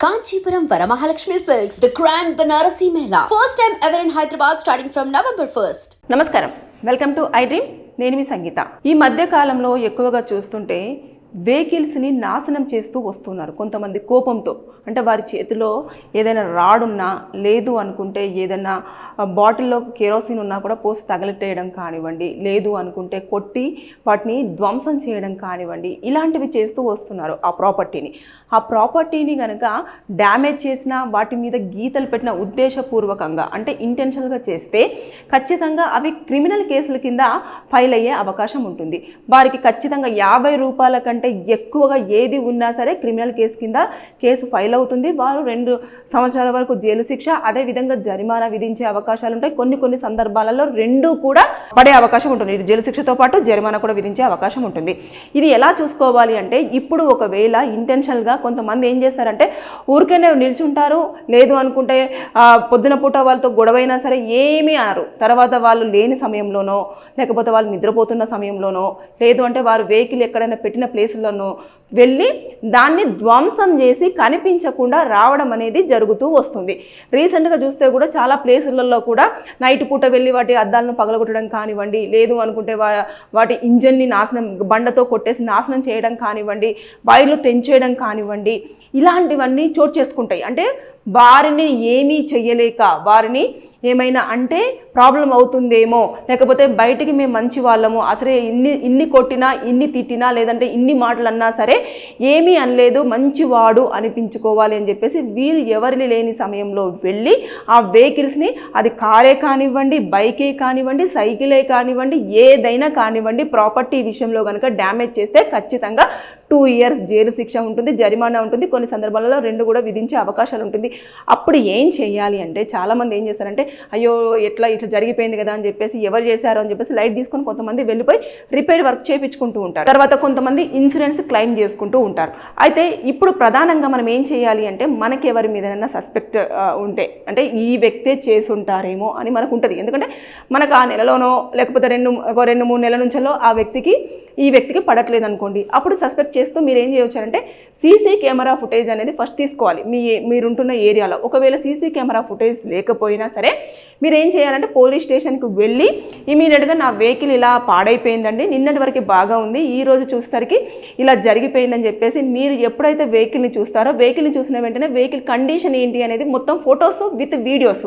Kanchipuram Varamahalakshmi silks the grand Banarasi mela first time ever in Hyderabad starting from November first నమస్కారం welcome to I dream నేను మీ సంగీత ఈ మధ్య కాలంలో ఎక్కువగా చూస్తుంటే వెహికల్స్ని నాశనం చేస్తూ వస్తున్నారు కొంతమంది కోపంతో. అంటే వారి చేతిలో ఏదైనా రాడున్నా లేదు అనుకుంటే ఏదైనా బాటిల్లో కెరోసిన్ ఉన్నా కూడా పోసి తగలెట్టేయడం కానివ్వండి లేదు అనుకుంటే కొట్టి వాటిని ధ్వంసం చేయడం కానివ్వండి ఇలాంటివి చేస్తూ వస్తున్నారు ఆ ప్రాపర్టీని. ఆ ప్రాపర్టీని కనుక డ్యామేజ్ చేసిన వాటి మీద గీతలు పెట్టిన ఉద్దేశపూర్వకంగా అంటే ఇంటెన్షనల్గా చేస్తే ఖచ్చితంగా అవి క్రిమినల్ కేసుల కింద ఫైల్ అయ్యే అవకాశం ఉంటుంది. వారికి ఖచ్చితంగా యాభై రూపాయల కంటే ఎక్కువగా ఏది ఉన్నా సరే క్రిమినల్ కేసు కింద కేసు ఫైల్ అవుతుంది. వారు రెండు సంవత్సరాల వరకు జైలు శిక్ష అదేవిధంగా జరిమానా విధించే అవకాశాలు ఉంటాయి. కొన్ని కొన్ని సందర్భాలలో రెండు కూడా పడే అవకాశం ఉంటుంది. జైలు శిక్షతో పాటు జరిమానా కూడా విధించే అవకాశం ఉంటుంది. ఇది ఎలా చూసుకోవాలి అంటే ఇప్పుడు ఒకవేళ ఇంటెన్షనల్గా కొంతమంది ఏం చేస్తారంటే ఊరికేనే నిల్చుంటారు. లేదు అనుకుంటే పొద్దున పూట వాళ్ళతో గొడవైనా సరే ఏమీ అనరు. తర్వాత వాళ్ళు లేని సమయంలోనో లేకపోతే వాళ్ళు నిద్రపోతున్న సమయంలోనో లేదు అంటే వారు వెహికల్ ఎక్కడైనా పెట్టిన ప్లేస్ ప్లేసుల్లోనో వెళ్ళి దాన్ని ధ్వంసం చేసి కనిపించకుండా రావడం అనేది జరుగుతూ వస్తుంది. రీసెంట్గా చూస్తే కూడా చాలా ప్లేసులలో కూడా నైట్ పూట వెళ్ళి వాటి అద్దాలను పగలగొట్టడం కానివ్వండి లేదు అనుకుంటే వా వాటి ఇంజన్ని నాశనం బండతో కొట్టేసి నాశనం చేయడం కానివ్వండి వైర్లు తెంచేయడం కానివ్వండి ఇలాంటివన్నీ చోటు చేసుకుంటాయి. అంటే వారిని ఏమీ చేయలేక వారిని ఏమైనా అంటే ప్రాబ్లం అవుతుందేమో. లేకపోతే బయటికి మేము మంచి వాళ్ళము. అసలే ఇన్ని ఇన్ని కొట్టినా ఇన్ని తిట్టినా లేదంటే ఇన్ని మాటలు అన్నా సరే ఏమీ అనలేదు. మంచివాడు అనిపించుకోవాలి అని చెప్పేసి వీరు ఎవరిని లేని సమయంలో వెళ్ళి ఆ వెహికల్స్ని అది కారే కానివ్వండి బైకే కానివ్వండి సైకిలే కానివ్వండి ఏదైనా కానివ్వండి ప్రాపర్టీ విషయంలో కనుక డ్యామేజ్ చేస్తే ఖచ్చితంగా టూ ఇయర్స్ జైలు శిక్ష ఉంటుంది జరిమానా ఉంటుంది. కొన్ని సందర్భాలలో రెండు కూడా విధించే అవకాశాలు ఉంటుంది. అప్పుడు ఏం చేయాలి అంటే చాలామంది ఏం చేస్తారంటే అయ్యో ఎట్లా ఇట్లా జరిగిపోయింది కదా అని చెప్పేసి ఎవరు చేశారో అని చెప్పేసి లైట్ తీసుకొని కొంతమంది వెళ్ళిపోయి రిపేర్ వర్క్ చేయించుకుంటూ ఉంటారు. తర్వాత కొంతమంది ఇన్సూరెన్స్ క్లెయిమ్ చేసుకుంటూ ఉంటారు. అయితే ఇప్పుడు ప్రధానంగా మనం ఏం చేయాలి అంటే మనకి ఎవరి మీదైనా సస్పెక్ట్ ఉంటే అంటే ఈ వ్యక్తే చేసి ఉంటారేమో అని మనకు ఉంటుంది ఎందుకంటే మనకు ఆ నెలలోనో లేకపోతే రెండు ఒక రెండు మూడు నెలల నుంచో ఆ వ్యక్తికి ఈ వ్యక్తికి పడట్లేదు అనుకోండి అప్పుడు సస్పెక్ట్ చేస్తూ మీరు ఏం చేయొచ్చారంటే సీసీ కెమెరా ఫుటేజ్ అనేది ఫస్ట్ తీసుకోవాలి. మీ మీరుంటున్న ఏరియాలో. ఒకవేళ సీసీ కెమెరా ఫుటేజ్ లేకపోయినా సరే మీరు ఏం చేయాలంటే పోలీస్ స్టేషన్కి వెళ్ళి ఇమీడియట్గా నా వెహికల్ ఇలా పాడైపోయిందండి. నిన్నటి వరకు బాగా ఉంది. ఈ రోజు చూసేసరికి ఇలా జరిగిపోయిందని చెప్పేసి మీరు ఎప్పుడైతే వెహికల్ని చూస్తారో వెహికల్ని చూసిన వెంటనే వెహికల్ కండిషన్ ఏంటి అనేది మొత్తం ఫొటోస్ విత్ వీడియోస్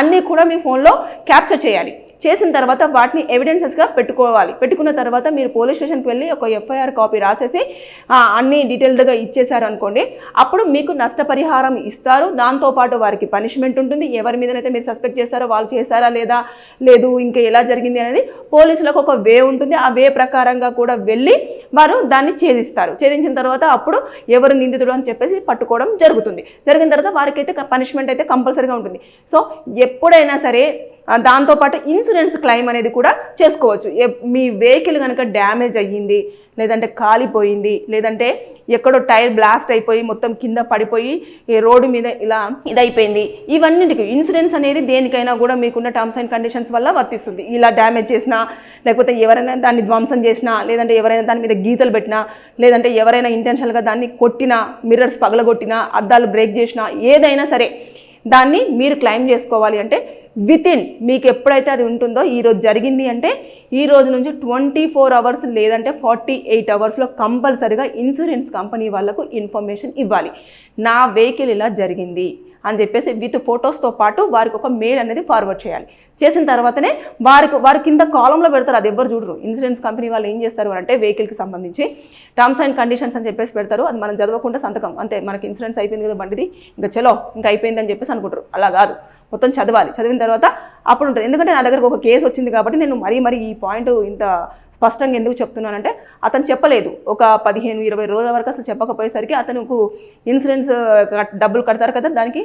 అన్నీ కూడా మీ ఫోన్లో క్యాప్చర్ చేయాలి. చేసిన తర్వాత వాటిని ఎవిడెన్సెస్గా పెట్టుకోవాలి. పెట్టుకున్న తర్వాత మీరు పోలీస్ స్టేషన్కి వెళ్ళి ఒక ఎఫ్ఐఆర్ కాపీ రాసేసి అన్ని డీటెయిల్డ్గా ఇచ్చేశారు అనుకోండి అప్పుడు మీకు నష్టపరిహారం ఇస్తారు. దాంతోపాటు వారికి పనిష్మెంట్ ఉంటుంది. ఎవరి మీదనైతే మీరు సస్పెక్ట్ చేస్తారో వాళ్ళు చేశారా లేదా లేదు ఇంకా ఎలా జరిగింది అనేది పోలీసులకు ఒక వే ఉంటుంది. ఆ వే ప్రకారంగా కూడా వెళ్ళి వారు దాన్ని ఛేదిస్తారు. ఛేదించిన తర్వాత అప్పుడు ఎవరు నిందితుడు అని చెప్పేసి పట్టుకోవడం జరుగుతుంది. జరిగిన తర్వాత వారికైతే పనిష్మెంట్ అయితే కంపల్సరీగా ఉంటుంది. సో ఎప్పుడైనా సరే దాంతోపాటు ఇన్సూరెన్స్ క్లెయిమ్ అనేది కూడా చేసుకోవచ్చు. మీ వెహికల్ కనుక డ్యామేజ్ అయ్యింది లేదంటే కాలిపోయింది లేదంటే ఎక్కడో టైర్ బ్లాస్ట్ అయిపోయి మొత్తం కింద పడిపోయి ఈ రోడ్డు మీద ఇలా ఇదైపోయింది. ఇవన్నింటికి ఇన్సూరెన్స్ అనేది దేనికైనా కూడా మీకున్న టర్మ్స్ అండ్ కండిషన్స్ వల్ల వర్తిస్తుంది. ఇలా డ్యామేజ్ చేసినా లేకపోతే ఎవరైనా దాన్ని ధ్వంసం చేసినా లేదంటే ఎవరైనా దాని మీద గీతలు పెట్టినా లేదంటే ఎవరైనా ఇంటెన్షనల్గా దాన్ని కొట్టినా మిర్రర్స్ పగలగొట్టినా అద్దాలు బ్రేక్ చేసినా ఏదైనా సరే దాన్ని మీరు క్లెయిమ్ చేసుకోవాలి అంటే విత్ ఇన్ మీకు ఎప్పుడైతే అది ఉంటుందో ఈరోజు జరిగింది అంటే ఈ రోజు నుంచి ట్వంటీ ఫోర్ అవర్స్ లేదంటే ఫార్టీ ఎయిట్ అవర్స్లో కంపల్సరిగా ఇన్సూరెన్స్ కంపెనీ వాళ్ళకు ఇన్ఫర్మేషన్ ఇవ్వాలి. నా వెహికల్ ఇలా జరిగింది అని చెప్పేసి విత్ ఫొటోస్తో పాటు వారికి ఒక మెయిల్ అనేది ఫార్వర్డ్ చేయాలి. చేసిన తర్వాతనే వారికి వారి కింద కాలంలో పెడతారు అది ఎవరు చూడరు. ఇన్సూరెన్స్ కంపెనీ వాళ్ళు ఏం చేస్తారు అంటే వెహికల్కి సంబంధించి టర్మ్స్ అండ్ కండిషన్స్ అని చెప్పేసి పెడతారు. అది మనం చదవకుండా సంతకం. అంతే మనకి ఇన్సూరెన్స్ అయిపోయింది కదా బండిది. ఇంకా చలో ఇంకా అయిపోయింది అని చెప్పేసి అనుకుంటారు. అలా కాదు. మొత్తం చదవాలి. చదివిన తర్వాత అప్పుడు ఉంటుంది. ఎందుకంటే నా దగ్గరకు ఒక కేసు వచ్చింది కాబట్టి నేను మరీ మరీ ఈ పాయింట్ ఇంత స్పష్టంగా ఎందుకు చెప్తున్నానంటే అతను చెప్పలేదు. ఒక పదిహేను ఇరవై రోజుల వరకు అసలు చెప్పకపోయేసరికి అతనుకు ఇన్సూరెన్స్ డబ్బులు కడతారు కదా దానికి.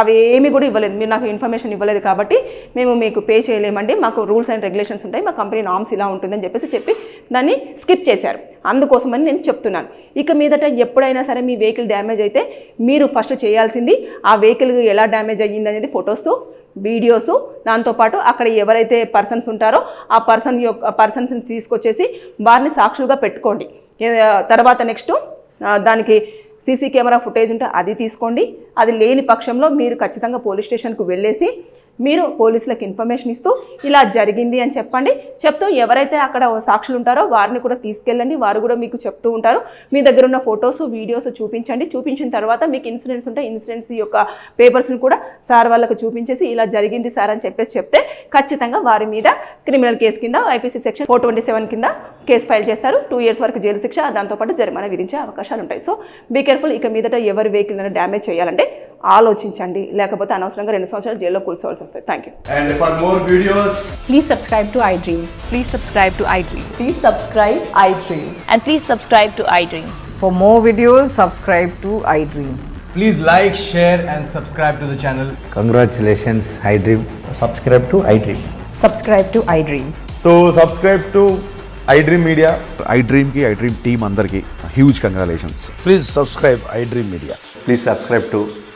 అవి ఏమీ కూడా ఇవ్వలేదు. మీరు నాకు ఇన్ఫర్మేషన్ ఇవ్వలేదు కాబట్టి మేము మీకు పే చేయలేమండి. మాకు రూల్స్ అండ్ రెగ్యులేషన్స్ ఉంటాయి. మా కంపెనీ నామ్స్ ఇలా ఉంటుందని చెప్పేసి చెప్పి దాన్ని స్కిప్ చేశారు. అందుకోసమని నేను చెప్తున్నాను. ఇక మీదట ఎప్పుడైనా సరే మీ వెహికల్ డ్యామేజ్ అయితే మీరు ఫస్ట్ చేయాల్సింది ఆ వెహికల్ ఎలా డ్యామేజ్ అయ్యింది అనేది ఫొటోస్తో వీడియోస్. దాంతోపాటు అక్కడ ఎవరైతే పర్సన్స్ ఉంటారో ఆ పర్సన్ యొక్క పర్సన్స్ని తీసుకొచ్చేసి వారిని సాక్షులుగా పెట్టుకోండి. తర్వాత నెక్స్ట్ దానికి సీసీ కెమెరా ఫుటేజ్ ఉంటే అది తీసుకోండి. అది లేని పక్షంలో మీరు ఖచ్చితంగా పోలీస్ స్టేషన్కు వెళ్ళేసి మీరు పోలీసులకు ఇన్ఫర్మేషన్ ఇస్తూ ఇలా జరిగింది అని చెప్పండి. చెప్తూ ఎవరైతే అక్కడ సాక్షులు ఉంటారో వారిని కూడా తీసుకెళ్ళండి. వారు కూడా మీకు చెప్తూ ఉంటారు. మీ దగ్గర ఉన్న ఫొటోస్ వీడియోస్ చూపించండి. చూపించిన తర్వాత మీకు ఇన్సిడెంట్స్ ఉంటే ఇన్సిడెంట్స్ యొక్క పేపర్స్ని కూడా సార్ వాళ్ళకు చూపించేసి ఇలా జరిగింది సార్ అని చెప్పేసి చెప్తే ఖచ్చితంగా వారి మీద క్రిమినల్ కేసు కింద IPC section four twenty seven కింద కేసు ఫైల్ చేస్తారు. టూ ఇయర్స్ వరకు జైలు శిక్ష దాంతోపాటు జరిమానా విధించే అవకాశాలు ఉంటాయి. So be careful. ఇక మీదట ఎవరి వెహికల్ డ్యామేజ్ చేయాలంటే ఆలోచించండి. లేకపోతే అనవసరంగా రెండు సంవత్సరాలు జైల్లో కూల్చోవాల్సి వస్తాయి. Thank you and for more videos please subscribe to I dream please subscribe to I dream please subscribe I dream and please subscribe to I dream for more videos subscribe to I dream please like share and subscribe to the channel congratulations I dream subscribe to I dream subscribe to I dream so subscribe to I dream media I డ్రీమ్కి I dream team అందరికి huge congratulations please subscribe I dream media please subscribe to